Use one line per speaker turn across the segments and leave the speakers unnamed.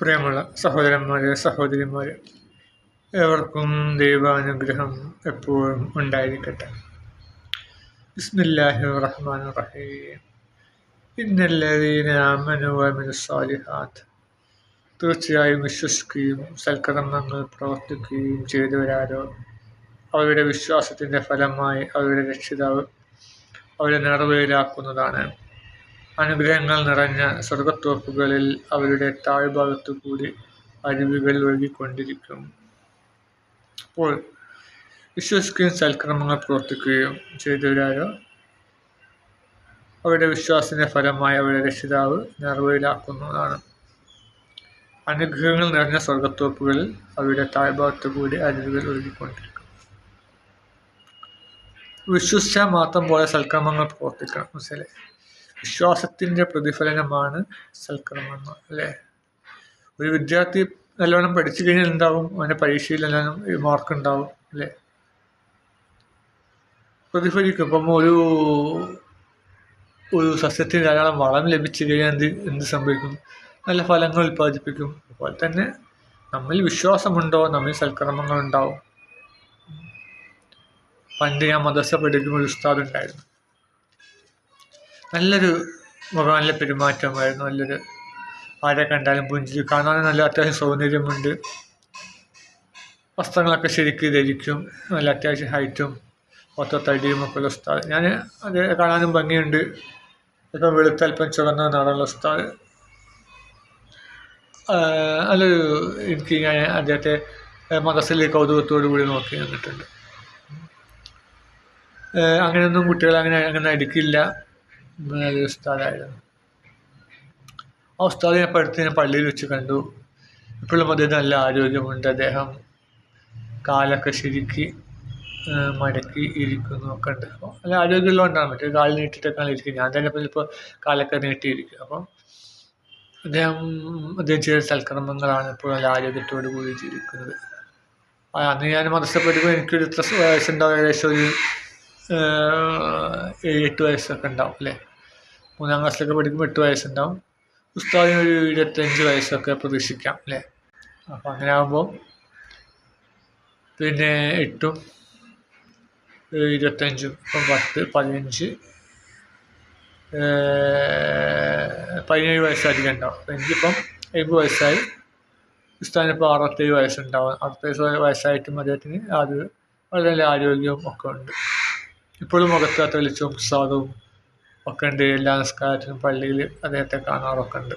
പ്രിയമുള്ള സഹോദരന്മാരെ സഹോദരിമാരെ ഏവർക്കും ദൈവാനുഗ്രഹം എപ്പോഴും ഉണ്ടായിരിക്കട്ടെ. ബിസ്മില്ലാഹി റഹ്മാൻ റഹീം. ഇന്നല്ലതീന ആമനു സാലിഹാത്ത് തീർച്ചയായും വിശ്വസിക്കുകയും സൽക്കർമ്മങ്ങൾ പ്രവർത്തിക്കുകയും ചെയ്തവരാരോ? അവരുടെ വിശ്വാസത്തിന്റെ ഫലമായി അവരുടെ രക്ഷിതാവ് അവരെ നിറവേലാക്കുന്നതാണ് അനുഗ്രഹങ്ങൾ നിറഞ്ഞ സ്വർഗത്തോപ്പുകളിൽ അവരുടെ താഴ്ഭാഗത്തു കൂടി അരുവികൾ ഒഴുകിക്കൊണ്ടിരിക്കും. അപ്പോൾ വിശ്വസിക്കുകയും സൽക്രമങ്ങൾ പ്രവർത്തിക്കുകയും ചെയ്തവരാരോ? അവരുടെ വിശ്വാസത്തിന്റെ ഫലമായി അവരുടെ രക്ഷിതാവ് നിറവിലാക്കുന്നതാണ് അനുഗ്രഹങ്ങൾ നിറഞ്ഞ സ്വർഗത്തോപ്പുകളിൽ അവരുടെ താഴ്ഭാഗത്തു കൂടി അരുവികൾ ഒഴുകിക്കൊണ്ടിരിക്കും. വിശ്വസിച്ചാൽ മാത്രം പോലെ സൽക്രമങ്ങൾ പ്രവർത്തിക്കണം മനസ്സിലെ വിശ്വാസത്തിന്റെ പ്രതിഫലനമാണ് സൽക്കർമ്മങ്ങൾ അല്ലേ? ഒരു വിദ്യാർത്ഥി നല്ലവണ്ണം പഠിച്ചു കഴിഞ്ഞാൽ എന്താവും? അവന്റെ പരീക്ഷയിലെല്ലാം മാർക്ക് ഉണ്ടാവും അല്ലേ? പ്രതിഫലിക്കും. ഇപ്പം ഒരു ഒരു സസ്യത്തിന് ധാരാളം വളം ലഭിച്ചു കഴിഞ്ഞാൽ എന്ത് എന്ത് സംഭവിക്കും? നല്ല ഫലങ്ങൾ ഉൽപ്പാദിപ്പിക്കും. അതുപോലെ തന്നെ നമ്മിൽ വിശ്വാസമുണ്ടോ? നമ്മിൽ സൽക്കർമ്മങ്ങൾ ഉണ്ടാവും. പണ്ട് ഞാൻ മദ്രസ പഠിക്കുമ്പോൾ ഒരു ഉസ്താദ് ഉണ്ടായിരുന്നു. നല്ലൊരു നല്ല പെരുമാറ്റമായിരുന്നു നല്ലൊരു ആരെ കണ്ടാലും പുഞ്ചിരി കാണാനും നല്ല അത്യാവശ്യം സൗന്ദര്യമുണ്ട്. വസ്ത്രങ്ങളൊക്കെ ശരിക്ക് ധരിക്കും. നല്ല അത്യാവശ്യം ഹൈറ്റും ഒത്ത തടിയും ഒക്കെ ഉള്ള ഉസ്താദ് ഞാൻ അത് കാണാനും ഭംഗിയുണ്ട്. ഇപ്പം വെളുത്തൽപ്പം ചുവന്ന നാടുള്ള ഉസ്താദ് നല്ലൊരു എനിക്ക് ഞാൻ അദ്ദേഹത്തെ മദസിൽ കൗതുകത്തോടു കൂടി നോക്കി നിന്നിട്ടുണ്ട്. അങ്ങനെയൊന്നും കുട്ടികൾ അങ്ങനെ അങ്ങനെ എടുക്കില്ല. നല്ലൊരു ഉസ്താദായിരുന്നു ആ ഉസ്താദിനെ അടുത്ത് ഞാൻ പള്ളിയിൽ വെച്ച് കണ്ടു. ഇപ്പോഴും അദ്ദേഹം നല്ല ആരോഗ്യമുണ്ട്. അദ്ദേഹം കാലൊക്കെ ശരിക്ക് മടക്കി ഇരിക്കുന്നു ഒക്കെ ഉണ്ട്. അപ്പോൾ നല്ല ആരോഗ്യമുള്ളതുകൊണ്ടാണ് മറ്റേ കാലിൽ നീട്ടിട്ടൊക്കെ ഇരിക്കുന്നത്. ഞാൻ തന്നെ ഇപ്പോൾ കാലൊക്കെ നീട്ടിയിരിക്കും അപ്പം അദ്ദേഹം അദ്ദേഹം ചെയ്ത സൽക്കർമ്മങ്ങളാണ് ഇപ്പോൾ നല്ല ആരോഗ്യത്തോടു കൂടി ജീവിക്കുന്നത്. അന്ന് ഞാൻ മതസ്ഥപ്പെടുമ്പോൾ എനിക്കൊരു ഇത്ര വയസ്സുണ്ടാവും. ഏകദേശം ഒരു എട്ട് വയസ്സൊക്കെ ഉണ്ടാവും അല്ലേ? മൂന്നാം ക്ലാസ്സിലൊക്കെ പഠിക്കുമ്പോൾ എട്ട് വയസ്സുണ്ടാവും. ഉസ്താദിന് ഒരു ഇരുപത്തഞ്ച് വയസ്സൊക്കെ പ്രതീക്ഷിക്കാം അല്ലേ? അപ്പോൾ അങ്ങനെ ആകുമ്പോൾ പിന്നെ എട്ടും ഇരുപത്തഞ്ചും ഇപ്പം പത്ത് പതിനഞ്ച് പതിനേഴ് വയസ്സായിരിക്കും ഉണ്ടാവും. എനിക്കിപ്പം എഴുപത് വയസ്സായി. ഉസ്താദിനിപ്പോൾ അറുപത്തേഴ് വയസ്സുണ്ടാവും. അറുപത്തേഴ് വയസ്സായിട്ടും അദ്ദേഹത്തിന് അത് വളരെ നല്ല ആരോഗ്യവും ഒക്കെ ഉണ്ട്. ഇപ്പോഴും മുഖത്ത് തെളിച്ചും പ്രസാദവും ഒക്കെ ഉണ്ട്. എല്ലാ നമസ്കാരത്തിനും പള്ളിയിൽ അദ്ദേഹത്തെ കാണാറൊക്കെ ഉണ്ട്.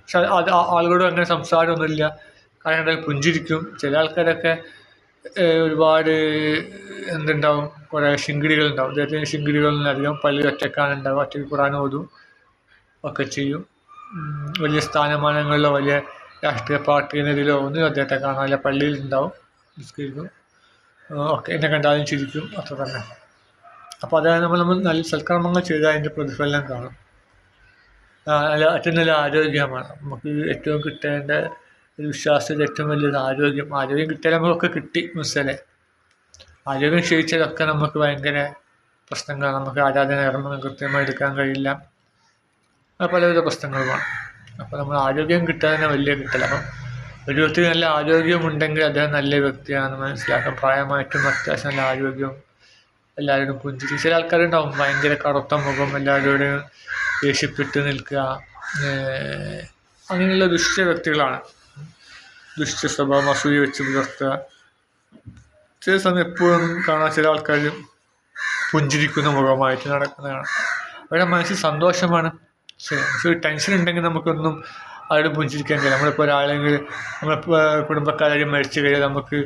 പക്ഷെ അത് ആളുകളോട് അങ്ങനെ സംസാരമൊന്നുമില്ല. കാരണം പുഞ്ചിരിക്കും. ചില ആൾക്കാരൊക്കെ ഒരുപാട് എന്തുണ്ടാവും? കുറേ ശിങ്കിടികളുണ്ടാവും അദ്ദേഹത്തിന് ശിങ്കിടികളൊന്നും അധികം പള്ളി ഒറ്റക്കാണ് ഉണ്ടാവും ഒറ്റയ്ക്ക് ഖുറാൻ ഓതും ഒക്കെ ചെയ്യും. വലിയ സ്ഥാനമാനങ്ങളിലോ വലിയ രാഷ്ട്രീയ പാർട്ടിയിനെതിലോ ഒന്നും അദ്ദേഹത്തെ കാണാനില്ല പള്ളിയിൽ ഉണ്ടാവും നിസ്കരിക്കും. ഒക്കെ എന്നെ കണ്ടാലും ചിരിക്കും. അത്ര തന്നെ. അപ്പോൾ അതായത് നമ്മൾ നമ്മൾ നല്ല സൽക്കർമ്മങ്ങൾ ചെയ്താൽ അതിന്റെ പ്രതിഫലം കാണും. ഏറ്റവും നല്ല ആരോഗ്യമാണ്. നമുക്ക് ഏറ്റവും കിട്ടേണ്ട ഒരു വിശ്വാസത്തിൽ ഏറ്റവും വലിയൊരു ആരോഗ്യം. ആരോഗ്യം കിട്ടിയാൽ നമുക്കൊക്കെ കിട്ടി മനസ്സിലെ ആരോഗ്യം ക്ഷയിച്ചാലൊക്കെ നമുക്ക് ഭയങ്കര പ്രശ്നങ്ങളാണ്. നമുക്ക് ആരാധന കർമ്മങ്ങൾ കൃത്യമായി എടുക്കാൻ കഴിയില്ല. പലവിധ പ്രശ്നങ്ങളുമാണ്. അപ്പോൾ നമ്മൾ ആരോഗ്യം കിട്ടാൻ വലിയ കിട്ടില്ല അപ്പം ഒരു വ്യക്തി നല്ല ആരോഗ്യമുണ്ടെങ്കിൽ അദ്ദേഹം നല്ല വ്യക്തിയാണെന്ന് മനസ്സിലാക്കാം. പ്രായമായിട്ടും അത്യാവശ്യം നല്ല ആരോഗ്യം എല്ലാവരോടും പുഞ്ചിരി. ചില ആൾക്കാരുണ്ടാവും ഭയങ്കര കറുത്ത മുഖം എല്ലാവരോടും ദേഷ്യപ്പെട്ട് നിൽക്കുക. അങ്ങനെയുള്ള ദുഷ്ട വ്യക്തികളാണ്. ദുഷ്ട സ്വഭാവം അസൂയ വെച്ച് പുലർത്തുക. ചില സമയം എപ്പോഴും കാണാൻ ചില ആൾക്കാർ പുഞ്ചിരിക്കുന്ന മുഖമായിട്ട് നടക്കുന്നതാണ്. അവരുടെ മനസ്സിൽ സന്തോഷമാണ്. പക്ഷേ ടെൻഷൻ ഉണ്ടെങ്കിൽ നമുക്കൊന്നും അവരോട് പുഞ്ചിരിക്കാൻ കഴിയും നമ്മളിപ്പോൾ ഒരാളെങ്കിൽ നമ്മളിപ്പോൾ കുടുംബക്കാരും മരിച്ചു കഴിഞ്ഞാൽ നമുക്ക്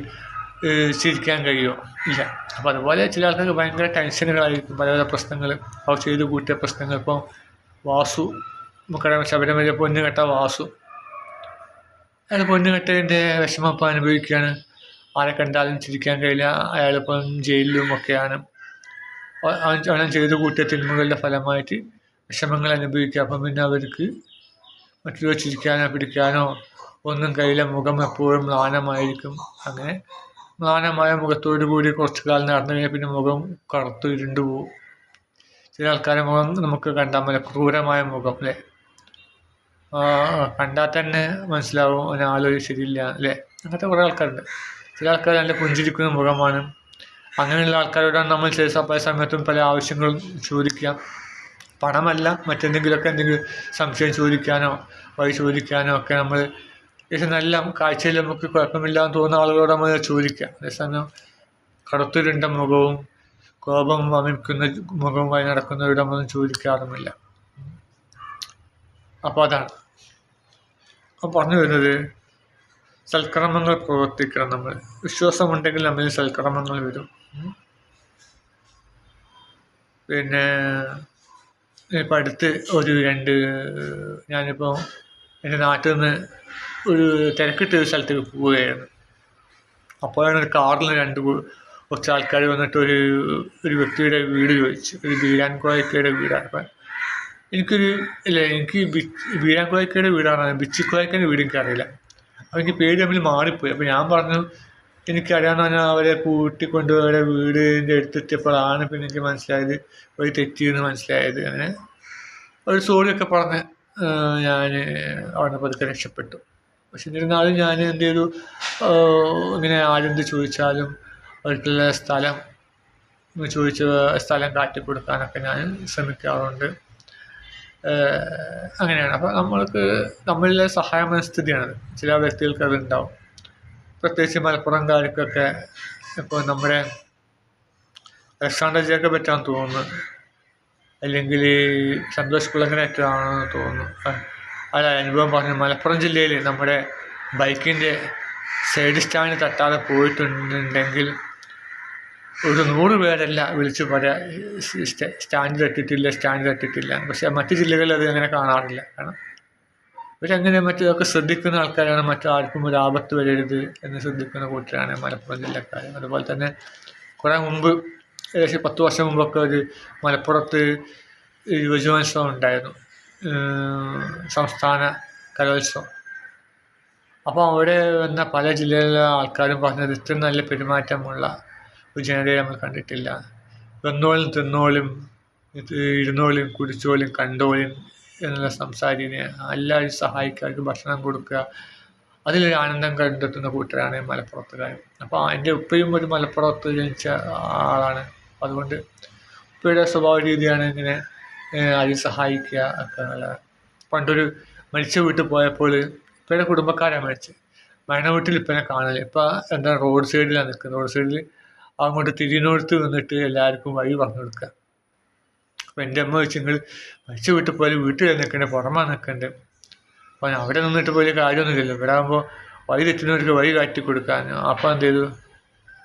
ചിരിക്കാൻ കഴിയുമോ ഇല്ല. അപ്പോൾ അതുപോലെ ചില ആൾക്കാർക്ക് ഭയങ്കര ടെൻഷനുകളായിരിക്കും. പല പല പ്രശ്നങ്ങൾ. അവർ ചെയ്തു കൂട്ടിയ പ്രശ്നങ്ങൾ. ഇപ്പോൾ വാസു നമുക്കറിയാം ശബരിമല പൊന്നു കെട്ട വാസു. അയാൾ പൊന്നു കെട്ടതിന്റെ വിഷമം ഇപ്പോൾ അനുഭവിക്കുകയാണ്. ആരെ കണ്ടാലും ചിരിക്കാൻ കഴിയില്ല. അയാളിപ്പം ജയിലിലും ഒക്കെയാണ്. അവൻ ചെയ്തു കൂട്ടിയ തിന്മകളുടെ ഫലമായിട്ട് വിഷമങ്ങൾ അനുഭവിക്കുക. അപ്പം പിന്നെ അവർക്ക് മറ്റുള്ളവർ ചിരിക്കാനോ പിടിക്കാനോ ഒന്നും കഴിയില്ല. മുഖം എപ്പോഴും മ്ലാനമായിരിക്കും. അങ്ങനെ മ്ലാനമായ മുഖത്തോടു കൂടി കുറച്ചു കാലം നടന്നു കഴിഞ്ഞാൽ പിന്നെ മുഖം കറുത്ത് ഇരുണ്ടു പോകും ചില ആൾക്കാരെ മുഖം നമുക്ക് കണ്ടാൽ മതി ക്രൂരമായ മുഖം അല്ലേ? കണ്ടാൽ തന്നെ മനസ്സിലാവും ഒരാളൊരു ശരിയില്ല അല്ലേ? അങ്ങനത്തെ കുറേ ആൾക്കാരുണ്ട്. ചില ആൾക്കാർ നല്ല പുഞ്ചിരിക്കുന്ന മുഖമാണ്. അങ്ങനെയുള്ള ആൾക്കാരോടാണ് നമ്മൾ ചില പല സമയത്തും പല ആവശ്യങ്ങളും ചോദിക്കുക. പണമല്ല മറ്റെന്തെങ്കിലുമൊക്കെ എന്തെങ്കിലും സംശയം ചോദിക്കാനോ വഴി ചോദിക്കാനോ ഒക്കെ നമ്മൾ ഏകദേശം നല്ല കാഴ്ചയിൽ നമുക്ക് കുഴപ്പമില്ലാന്ന് തോന്നുന്ന ആളുകളോട് നമ്മൾ ചോദിക്കുക. അതേസമയം കടത്തുരുണ്ട മുഖവും കോപം വമിക്കുന്ന മുഖവുമായി നടക്കുന്നവരോട് നമ്മൾ ചോദിക്കാറുമില്ല അപ്പോൾ അതാണ്. അപ്പോൾ പറഞ്ഞു വരുന്നത് സൽക്രമങ്ങൾ പ്രവർത്തിക്കണം നമ്മൾ. വിശ്വാസമുണ്ടെങ്കിൽ നമ്മൾ സൽക്രമങ്ങൾ വരും. പിന്നെ ഇപ്പം അടുത്ത് ഒരു രണ്ട് ഞാനിപ്പോൾ എന്റെ നാട്ടിൽ നിന്ന് ഒരു തിരക്കിട്ട ഒരു സ്ഥലത്തേക്ക് പോവുകയായിരുന്നു. അപ്പോഴാണ് കാറിൽ രണ്ട് കുറച്ച് ആൾക്കാർ വന്നിട്ട് ഒരു ഒരു വ്യക്തിയുടെ വീട് ചോദിച്ചു. ഒരു ബീരാൻ കോയക്കയുടെ വീടാണ്. അപ്പം എനിക്കൊരു ഇല്ല എനിക്ക് ബി- ബീരാൻ കോയക്കയുടെ വീടാണ്. ബിച്ചി കോയക്കയുടെ വീട് എനിക്കറിയില്ല. അപ്പോൾ എനിക്ക് പേര് തമ്മിൽ മാറിപ്പോയി. അപ്പോൾ ഞാൻ പറഞ്ഞു എനിക്കറിയാമെന്ന് പറഞ്ഞാൽ അവരെ കൂട്ടിക്കൊണ്ട് അവരെ വീടിന്റെ അടുത്തെത്തിയപ്പോഴാണ് പിന്നെ എനിക്ക് മനസ്സിലായത്. വഴി തെറ്റിയെന്ന് മനസ്സിലായത്. അങ്ങനെ ഒരു സോറിയൊക്കെ പറഞ്ഞ് ഞാൻ അവിടെ പതുക്കെ രക്ഷപ്പെട്ടു. പക്ഷെ എന്നിരുന്നാലും ഞാൻ എന്റെ ഒരു ഇങ്ങനെ ആരെന്ത് ചോദിച്ചാലും അവർക്കുള്ള സ്ഥലം ചോദിച്ച സ്ഥലം കാട്ടിക്കൊടുക്കാനൊക്കെ ഞാൻ ശ്രമിക്കാറുണ്ട്. അങ്ങനെയാണ്. അപ്പോൾ നമ്മൾക്ക് നമ്മളിലെ സഹായ മനസ്ഥിതിയാണത് ചില വ്യക്തികൾക്ക് അതുണ്ടാവും. പ്രത്യേകിച്ച് മലപ്പുറംകാർക്കൊക്കെ ഇപ്പോൾ നമ്മുടെ അലക്സാണ്ടർ ജേക്കബ് പറ്റാൻ തോന്നുന്നു. അല്ലെങ്കിൽ സന്തോഷ് കുളങ്ങരറ്റാണെന്ന് തോന്നുന്നു. അല്ല അനുഭവം പറഞ്ഞു. മലപ്പുറം ജില്ലയിൽ നമ്മുടെ ബൈക്കിന്റെ സൈഡ് സ്റ്റാൻഡ് തട്ടാതെ പോയിട്ടുണ്ടെങ്കിൽ ഒരു നൂറ് പേരല്ല വിളിച്ചു പറയാ സ്റ്റാൻഡ് തട്ടിട്ടില്ല സ്റ്റാൻഡ് തട്ടിട്ടില്ല. പക്ഷെ മറ്റു ജില്ലകളിൽ അത് അങ്ങനെ കാണാറില്ല. കാരണം ഇവരങ്ങനെ മറ്റൊക്കെ ശ്രദ്ധിക്കുന്ന ആൾക്കാരാണ് മറ്റാർക്കും ഒരു ആപത്ത് വരരുത് എന്ന് ശ്രദ്ധിക്കുന്ന കൂട്ടരാണ് മലപ്പുറം ജില്ലക്കാർ. അതുപോലെ തന്നെ കുറേ മുമ്പ് ഏകദേശം പത്ത് വർഷം മുമ്പൊക്കെ ഒരു മലപ്പുറത്ത് യുവജനോത്സവം ഉണ്ടായിരുന്നു. സംസ്ഥാന കലോത്സവം. അപ്പോൾ അവിടെ വന്ന പല ജില്ലയിലെ ആൾക്കാരും പറഞ്ഞത് ഇത്രയും നല്ല പെരുമാറ്റമുള്ള ഒരു ജനതയെ നമ്മൾ കണ്ടിട്ടില്ല. വന്നോളും തിന്നോളും ഇരുന്നോളും കുടിച്ചോളും കണ്ടോളും എന്നുള്ള സംസാരിനെ എല്ലാവരും സഹായിക്കുക അവർക്ക് ഭക്ഷണം കൊടുക്കുക. അതിലൊരു ആനന്ദം കണ്ടെത്തുന്ന കൂട്ടരാണ് മലപ്പുറത്തുകാർ. അപ്പോൾ എന്റെ ഉപ്പയും ഒരു മലപ്പുറത്ത് ജനിച്ച ആളാണ്. അതുകൊണ്ട് ഉപ്പയുടെ സ്വഭാവ രീതിയാണ് ഇങ്ങനെ ആരെയും സഹായിക്കുക ഒക്കെ ഉള്ള പണ്ടൊരു മരിച്ച വീട്ടിൽ പോയപ്പോൾ ഇപ്പോഴത്തെ കുടുംബക്കാരാണ് മരിച്ചത്. മരണ വീട്ടിൽ ഇപ്പനെ കാണില്ല ഇപ്പം എന്താ റോഡ് സൈഡിലാണ് നിൽക്കുന്നത്. റോഡ് സൈഡിൽ അങ്ങോട്ട് തിരിഞ്ഞോടുത്ത് നിന്നിട്ട് എല്ലാവർക്കും വഴി പറഞ്ഞു കൊടുക്കുക. അപ്പം എന്റെ അമ്മ വെച്ച് നിങ്ങൾ മരിച്ച വീട്ടിൽ പോയാലും വീട്ടിൽ നിൽക്കണ്ടേ? പുറമെ നിൽക്കണ്ടേ? അപ്പം അവിടെ നിന്നിട്ട് പോലെ കാര്യമൊന്നുമില്ലല്ലോ. ഇവിടെ ആകുമ്പോൾ വഴി തെറ്റുന്നവർക്ക് വഴി കാട്ടി കൊടുക്കാൻ അപ്പം എന്ത് ചെയ്തു?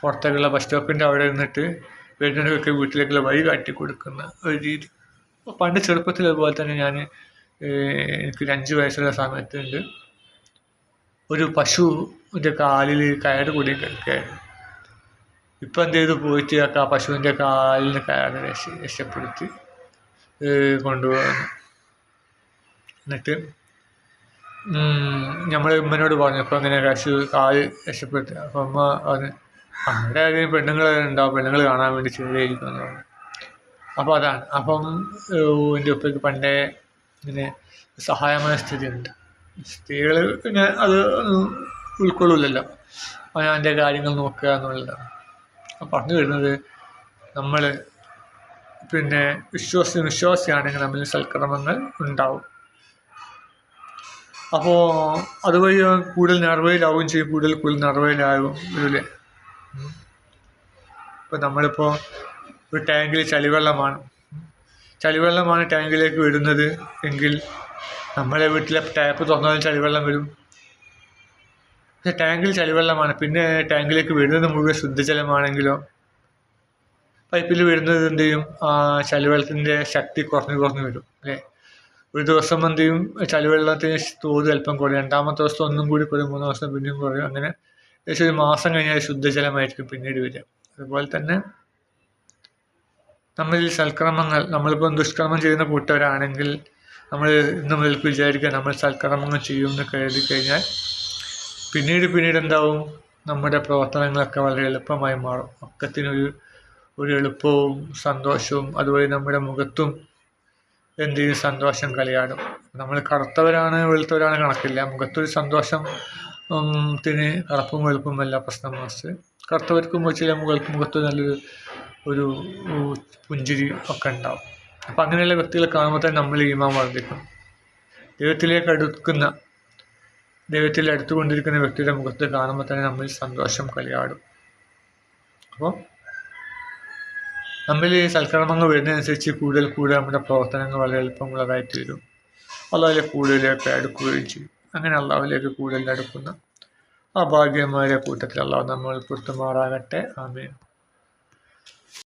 പുറത്തേക്കുള്ള ബസ് സ്റ്റോപ്പിന്റെ അവിടെ നിന്നിട്ട് വരുന്നവർക്കൊക്കെ വീട്ടിലേക്കുള്ള വഴി കാട്ടി കൊടുക്കുന്ന ഒരു രീതി. പണ്ട് ചെറുപ്പത്തിൽ അതുപോലെ തന്നെ ഞാൻ എനിക്ക് അഞ്ച് വയസ്സുള്ള സമയത്തുണ്ട്. ഒരു പശുവിന്റെ കാലിൽ കയറ് കൂടി കിടക്കുകയായിരുന്നു. ഇപ്പം എന്ത് ചെയ്തു? പോയിട്ട് ആ പശുവിന്റെ കാലിന് കയറ് രക്ഷ രക്ഷപ്പെടുത്തി കൊണ്ടുപോകുന്നു. എന്നിട്ട് നമ്മൾ ഉമ്മനോട് പറഞ്ഞു അപ്പോൾ അങ്ങനെ പശു കാൽ രക്ഷപ്പെടുത്തി അപ്പം അമ്മ പറഞ്ഞു അവിടെ ആരെയും പെണ്ണുങ്ങൾ ഉണ്ടാവും പെണ്ണുങ്ങൾ കാണാൻ വേണ്ടി ചെയ്തായിരിക്കും എന്ന് പറഞ്ഞു. അപ്പോൾ അതാണ്. അപ്പം എന്റെ ഉപ്പയ്ക്ക് പണ്ടേ ഇങ്ങനെ സഹായമായ സ്ഥിതിയുണ്ട്. സ്ത്രീകൾ പിന്നെ അത് ഉൾക്കൊള്ളില്ലല്ലോ. അവന്റെ കാര്യങ്ങൾ നോക്കുക എന്നുള്ളതാണ്. പറഞ്ഞു വരുന്നത് നമ്മൾ പിന്നെ വിശ്വാസി വിശ്വാസിയാണെങ്കിൽ നമ്മൾ സൽക്രമങ്ങൾ ഉണ്ടാവും. അപ്പോൾ അതുവഴി കൂടുതൽ നേർവയിലാവുകയും ചെയ്യും. കൂടുതൽ കൂടുതൽ നേർവയിലാകും ഇതിൽ ഇപ്പോൾ നമ്മളിപ്പോൾ ഒരു ടാങ്കിൽ ചളിവെള്ളമാണ്. ചളിവെള്ളമാണ് ടാങ്കിലേക്ക് വിടുന്നത് എങ്കിൽ നമ്മളെ വീട്ടിലെ ടാപ്പ് തുറന്നാലും ചളിവെള്ളം വരും. പക്ഷെ ടാങ്കിൽ ചളിവെള്ളമാണ്. പിന്നെ ടാങ്കിലേക്ക് വിടുന്നത് മുഴുവൻ ശുദ്ധജലമാണെങ്കിലോ? പൈപ്പിൽ വിടുന്നത് എന്ത് ചെയ്യും? ആ ചളിവെള്ളത്തിന്റെ ശക്തി കുറഞ്ഞു കുറഞ്ഞു വരും അല്ലേ? ഒരു ദിവസം എന്ത് ചെയ്യും? ചളിവെള്ളത്തിന് തോത് അല്പം കുറയും. രണ്ടാമത്തെ ദിവസം ഒന്നും കൂടി കുറയും. മൂന്ന് ദിവസം പിന്നെയും കുറയും. അങ്ങനെ ഏകദേശം ഒരു മാസം കഴിഞ്ഞാൽ ശുദ്ധജലമായിരിക്കും പിന്നീട് വരിക. അതുപോലെ തന്നെ നമ്മളിൽ സൽക്രമങ്ങൾ നമ്മളിപ്പോൾ ദുഷ്കർമ്മം ചെയ്യുന്ന കൂട്ടരാണെങ്കിൽ നമ്മൾ ഇന്ന് മുതൽക്ക് വിചാരിക്കുക നമ്മൾ സൽക്കർമ്മങ്ങൾ ചെയ്യുമെന്ന് കരുതി കഴിഞ്ഞാൽ പിന്നീട് പിന്നീട് എന്താവും? നമ്മുടെ പ്രവർത്തനങ്ങളൊക്കെ വളരെ എളുപ്പമായി മാറും. ഒക്കത്തിനൊരു ഒരു എളുപ്പവും സന്തോഷവും അതുവഴി നമ്മുടെ മുഖത്തും എന്ത് ചെയ്യും സന്തോഷം കളിയാടും നമ്മൾ കറുത്തവരാണ് വെളുത്തവരാണ് കണക്കില്ല. മുഖത്തൊരു സന്തോഷം ത്തിന് കറുപ്പും വെളുപ്പും എല്ലാം പ്രശ്നം മറിച്ച് കറുത്തവർക്കും ചില മുഖത്ത് മുഖത്ത് നല്ലൊരു ഒരു പുഞ്ചിരി ഒക്കെ ഉണ്ടാവും. അപ്പം അങ്ങനെയുള്ള വ്യക്തികളെ കാണുമ്പോൾ തന്നെ നമ്മൾ ഈമാൻ വർദ്ധിക്കും. ദൈവത്തിലേക്ക് അടുക്കുന്ന ദൈവത്തിൽ അടുത്തുകൊണ്ടിരിക്കുന്ന വ്യക്തിയുടെ മുഖത്ത് കാണുമ്പോൾ തന്നെ നമ്മൾ സന്തോഷം കളിയാടും അപ്പോൾ നമ്മൾ ഈ സൽക്കർമ്മങ്ങൾ വരുന്നതനുസരിച്ച് കൂടുതൽ കൂടുതൽ നമ്മുടെ പ്രവർത്തനങ്ങൾ വളരെ എളുപ്പമുള്ളതായി തീരും അള്ളാഹിലെ കൂടുതലേക്ക് അടുക്കുകയും ചെയ്യും. അങ്ങനെ അള്ളാഹുലേക്ക് കൂടുതൽ അടുക്കുന്ന ആ ഭാഗ്യന്മാരെ കൂട്ടത്തിൽ അള്ളാഹു നമ്മൾ ഉൾപ്പെടുത്തുമാറാകട്ടെ ആമീൻ.